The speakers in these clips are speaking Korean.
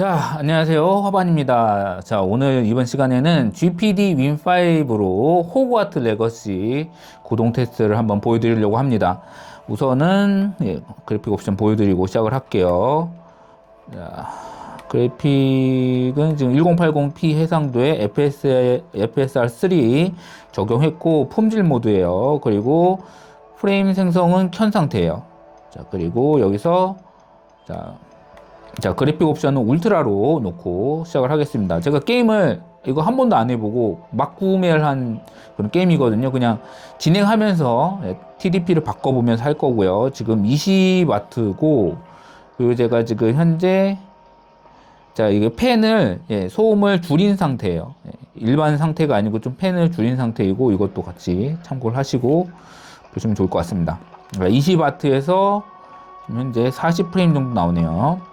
자, 안녕하세요. 화반입니다. 자, 오늘 이번 시간에는 GPD 윈5로 호그와트 레거시 구동 테스트를 한번 보여드리려고 합니다. 우선은 예, 그래픽 옵션 보여드리고 시작을 할게요. 자, 그래픽은 지금 1080p 해상도에 FS, FSR3 적용했고 품질 모드예요. 그리고 프레임 생성은 켠 상태예요. 자, 그리고 여기서 자, 자, 그래픽 옵션은 울트라로 놓고 시작을 하겠습니다. 제가 게임을 이거 한 번도 안 해보고 막 구매를 한 그런 게임이거든요. 그냥 진행하면서 TDP를 바꿔보면서 할 거고요. 지금 20W고, 그리고 제가 지금 현재 자, 이게 팬을, 예, 소음을 줄인 상태예요. 예, 일반 상태가 아니고 좀 팬을 줄인 상태이고, 이것도 같이 참고를 하시고 보시면 좋을 것 같습니다. 20W에서 현재 40프레임 정도 나오네요.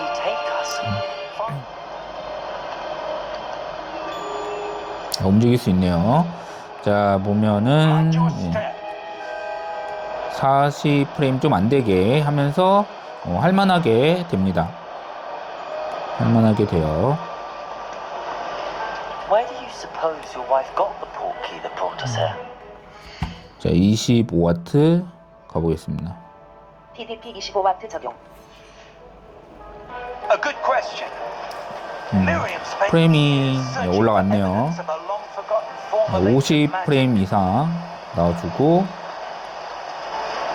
Portkey take us? 자, 움직일 수 있네요. 자, 보면은 예, 40프레임 좀 안 되게 하면서 어, 할만하게 됩니다. 할만하게 돼요. Where do you suppose your wife got the portkey that brought us here? 자, 25와트 가보겠습니다. TDP 25와트 적용. 프레임이 예, 올라갔네요. ancient 50 프레임 magic. 이상 나와주고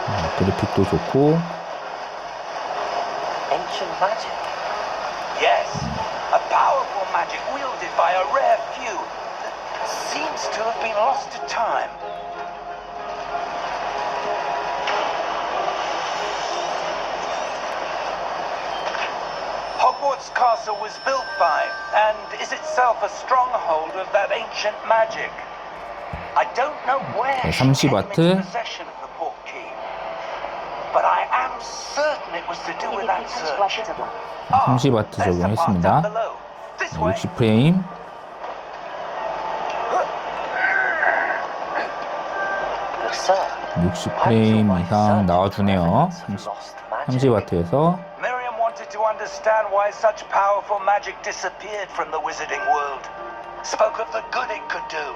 어, 그래픽도 좋고 Ancient magic. Yes, a powerful magic wielded by a rare few that seems to have been lost to time. Hogwarts Castle was built by, and is itself a stronghold of that ancient magic. I don't know where 자, she 30 came into possession of the portkey, but I am certain it was to do with that search. 30와트 적용. 30와트 적용했습니다. 60프레임 Good sir. 60프레임 이상 나와주네요. 30, 30와트에서 Miriam wanted to understand why such powerful magic disappeared from the wizarding world. Spoke of the good it could do.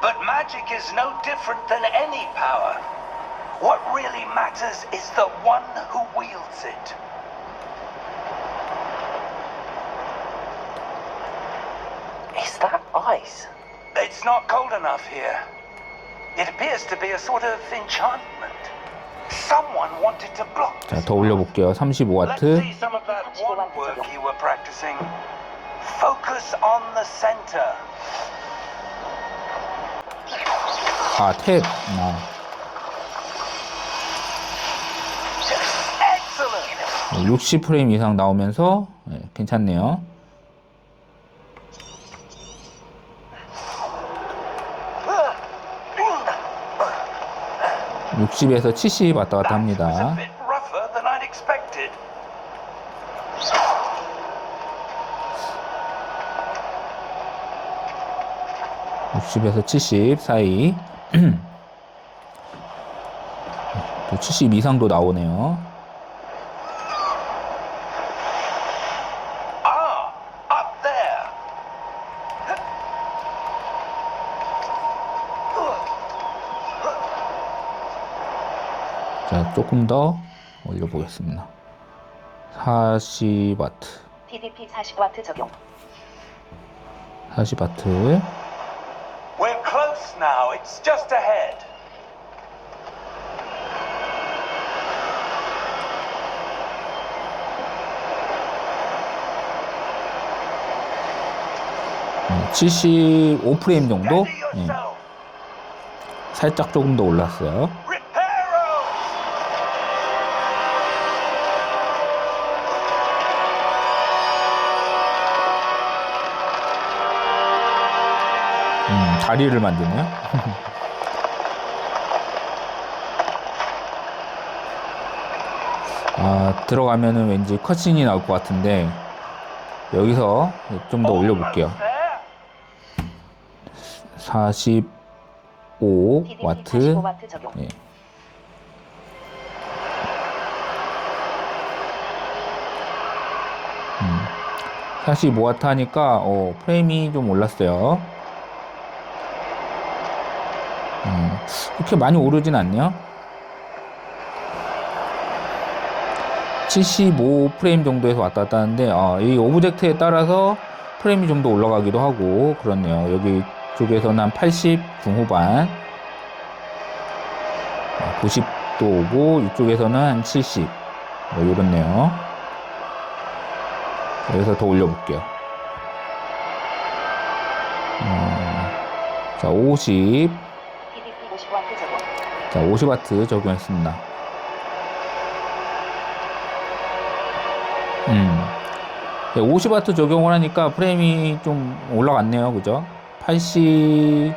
But magic is no different than any power. What really matters is the one who wields it. Is that ice? It's not cold enough here. It appears to be a sort of enchantment. 자, 더 올려볼게요. Let's 35와트 see some of that one work you were practicing. Focus on the center. 아, 탭. 아, Excellent. 60프레임 이상 나오면서 네, 괜찮네요. (60에서 70) 왔다 갔다 합니다. bit rougher than I'd expected. (60에서 70) 사이 또 (70) 이상도 나오네요 자 조금 더 올려보겠습니다 (40와트) TDP 40와트 적용. (40와트) We're close now. It's just ahead. (75프레임) 정도 Steady 예, yourself. 살짝 조금 더 올랐어요 음, 다리를 만드네요. 아, 들어가면은 왠지 컷신이 나올 것 같은데, 여기서 좀 더 올려볼게요. Almost there. 45 TDP 와트. 45 와트 적용. 예. 음, 45 와트 하니까 어, 프레임이 좀 올랐어요. 음, 그렇게 많이 오르진 않네요. 75 프레임 정도에서 왔다 갔다 하는데 어, 이 오브젝트에 따라서 프레임이 좀 더 올라가기도 하고 그렇네요. 여기 쪽에서는 한 80 중후반 90도 오고 이쪽에서는 한 70. 뭐 이렇네요. 여기서 더 올려볼게요. 어, 자, 50. TDP 50와트 적용. 자, 50와트 적용했습니다. 음. 50와트 적용을 하니까 프레임이 좀 올라갔네요. 그죠? 80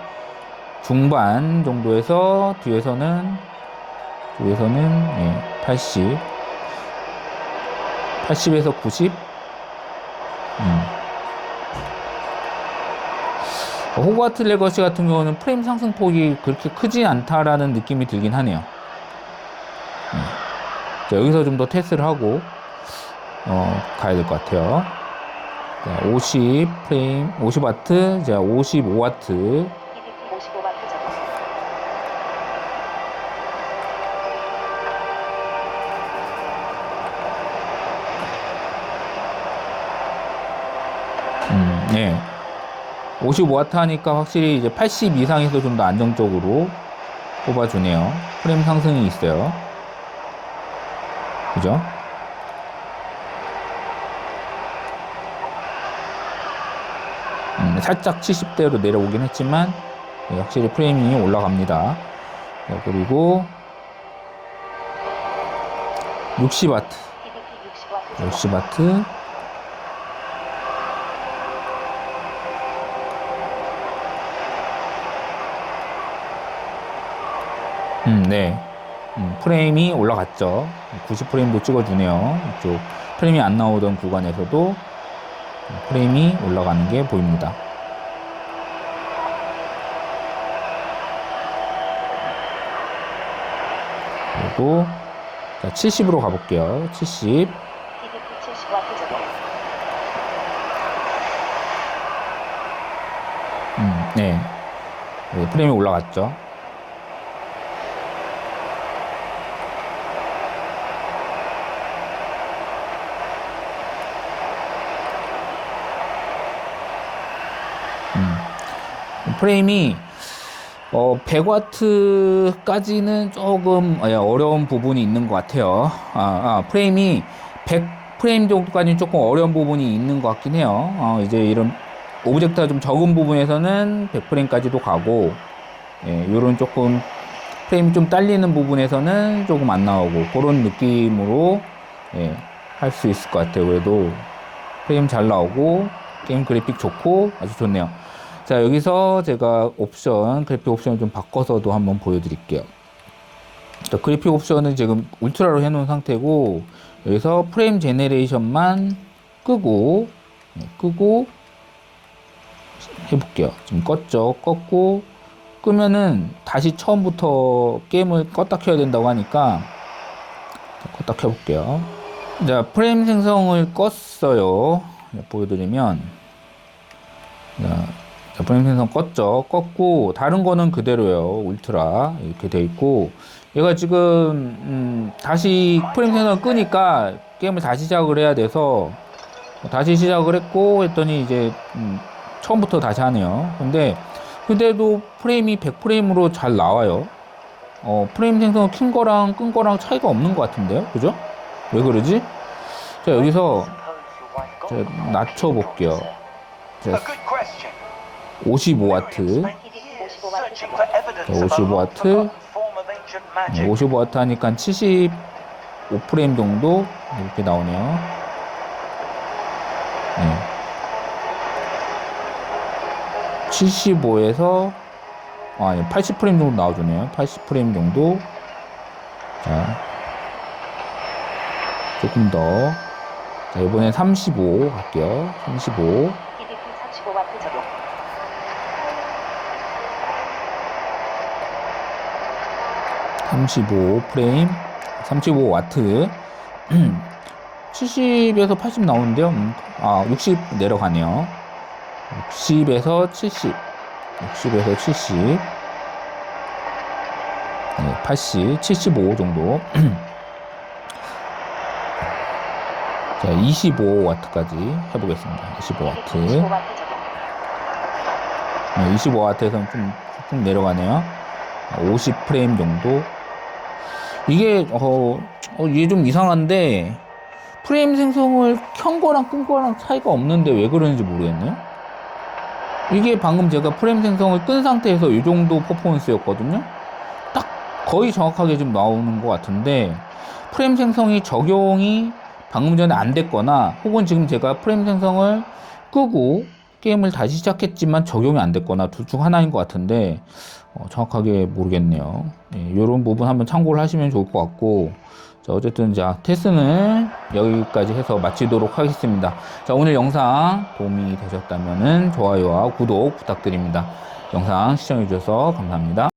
중반 정도에서 뒤에서는 뒤에서는 예, 80 80에서 90 음. 호그와트 레거시 같은 경우는 프레임 상승폭이 그렇게 크지 않다라는 느낌이 들긴 하네요. 음. 자, 여기서 좀 더 테스트를 하고 어, 가야 될 것 같아요. 자, 50 프레임, 50와트, 자, 55와트, TDP 55와트 적용. 음, 네. 55W 하니까 확실히 이제 80 이상에서 좀 더 안정적으로 뽑아주네요. 프레임 상승이 있어요. 그죠? 음, 살짝 70대로 내려오긴 했지만 네, 확실히 프레임이 올라갑니다. 네, 그리고 60W 60W 음, 네. 음, 프레임이 올라갔죠. 90프레임도 찍어주네요. 이쪽 프레임이 안 나오던 구간에서도 프레임이 올라가는 게 보입니다. 그리고 자, 70으로 가볼게요. 70. TDP 70와트 적용. 음, 네. 네, 프레임이 올라갔죠. 프레임이 어, 100와트까지는 조금 예, 어려운 부분이 있는 것 같아요. 아, 아, 프레임이 100 프레임 정도까지는 조금 어려운 부분이 있는 것 같긴 해요. 어, 이제 이런 오브젝트가 좀 적은 부분에서는 100프레임까지도 가고, 예, 요런 조금 프레임이 좀 딸리는 부분에서는 조금 안 나오고, 그런 느낌으로, 예, 할 수 있을 것 같아요. 그래도 프레임 잘 나오고, 게임 그래픽 좋고, 아주 좋네요. 자, 여기서 제가 옵션, 그래픽 옵션을 좀 바꿔서도 한번 보여드릴게요. 자, 그래픽 옵션은 지금 울트라로 해놓은 상태고, 여기서 프레임 제네레이션만 끄고, 네, 끄고, 해볼게요. 지금 껐죠. 껐고, 끄면은 다시 처음부터 게임을 껐다 켜야 된다고 하니까, 자, 껐다 켜볼게요. 자, 프레임 생성을 껐어요. 네, 보여드리면, 자, 생성 껐죠. 껐고, 다른 거는 그대로예요. 울트라. 이렇게 돼 있고, 얘가 지금, 음, 다시 프레임 생성을 끄니까 게임을 다시 시작을 해야 돼서, 다시 시작을 했고, 했더니 이제, 음, 처음부터 다시 하네요. 근데, 그래도 프레임이 100프레임으로 잘 나와요. 어, 프레임 생성을 킨 거랑 끈 거랑 차이가 없는 것 같은데요? 그죠? 왜 그러지? 자, 여기서 자, 낮춰볼게요. 자. 55와트. TDP 55와트 Searching 적용. for evidence 자, of a 55 long 와트. forgotten form of ancient magic. 55와트 하니까 75프레임 정도 이렇게 나오네요. 네. 75에서 아, 아니 80프레임 정도 나와주네요. 80프레임 정도. 자, 조금 더. 자, 이번엔 35 갈게요. 35. TDP 35와트 적용. 35 프레임, 35 와트. 70에서 80 나오는데요. 음, 아, 60 내려가네요. 60에서 70. 60에서 70. 네, 80, 75 정도. 자, 25와트까지 해보겠습니다. 25와트. 25와트 적용. 네, 25와트에서는 좀, 좀 내려가네요. 50 프레임 정도. 이게, 어, 어, 이게 좀 이상한데, 프레임 생성을 켠 거랑 끈 거랑 차이가 없는데 왜 그러는지 모르겠네요. 이게 방금 제가 프레임 생성을 끈 상태에서 이 정도 퍼포먼스였거든요. 딱 거의 정확하게 좀 나오는 것 같은데, 프레임 생성이 적용이 방금 전에 안 됐거나, 혹은 지금 제가 프레임 생성을 끄고 게임을 다시 시작했지만 적용이 안 됐거나 둘 중 하나인 것 같은데, 어, 정확하게 모르겠네요. 이런 부분 한번 참고를 하시면 좋을 것 같고, 자, 어쨌든 자, 테스트는 여기까지 해서 마치도록 하겠습니다. 자, 오늘 영상 도움이 되셨다면 좋아요와 구독 부탁드립니다. 영상 시청해주셔서 감사합니다.